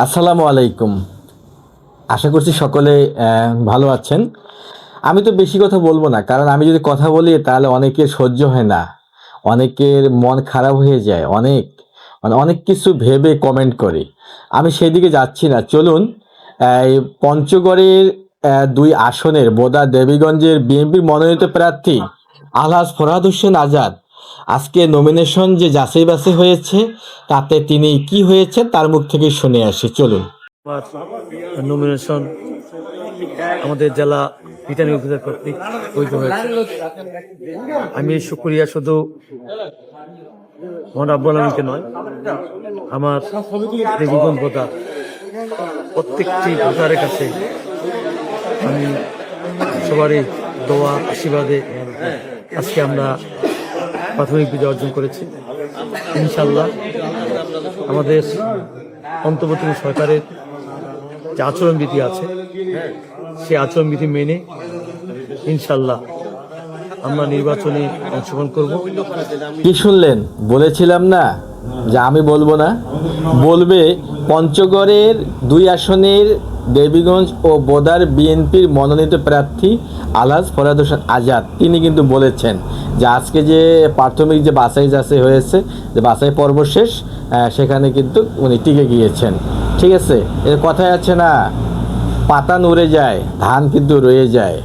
আসসালামু আলাইকুম। আশা করছি সকলে ভালো আছেন। আমি তো বেশি কথা বলব না, কারণ আমি যদি কথা বলি, তাহলে অনেকের সহ্য হয় না। অনেকের মন খারাপ হয়ে যায়, অনেক। মানে অনেক কিছু ভেবে কমেন্ট করে। আমি সেই দিকে যাচ্ছি না। চলুন এই পঞ্চগড়ের দুই আসনের, বোদা দেবীগঞ্জের বিএনপির মনোনীত প্রার্থী আলহাজ ফরহাদ হোসেন আজাদ আজকে নমিনেশন যে যাচাই বাছাই হয়েছে, তাতে তিনি কি হয়েছে তার মুখ থেকে শুনে আসি, চলুন। নমিনেশন আমাদের জেলা রিটার্নিং অফিসার কর্তৃক বৈধ হয়েছে। আমি শুক্রিয়া শুধু মোহাম্মদ আব্বুল আলমকে নয়, আমার দেবীগঞ্জ ভোটার প্রত্যেকটি ভোটারের কাছে আমি সবারই দোয়া, আশীর্বাদে আজকে আমরা প্রাথমিক বিজয় অর্জন করেছি। ইনশাল্লাহ আমাদের অন্তর্বর্তী সরকারের যে আচরণবিধি আছে, সেই আচরণবিধি মেনে ইনশাল্লাহ আমরা নির্বাচনে অংশগ্রহণ করব। কি শুনলেন? বলেছিলাম না যে আমি বলব না। বলবে পঞ্চগড়ের দুই আসনের দেবীগঞ্জ ও বোদার বিএনপির মনোনীত প্রার্থী আলহাজ ফরাদ হোসেন আজাদ। তিনি কিন্তু বলেছেন যে আজকে যে প্রাথমিক যে বাছাই যাচাই হয়েছে, যে বাছাই পর্ব শেষ সেখানে কিন্তু উনি টিকে গিয়েছেন। ঠিক আছে? এর কথাই আছে না, পাতা নড়ে যায়, ধান কিন্তু রয়ে যায়।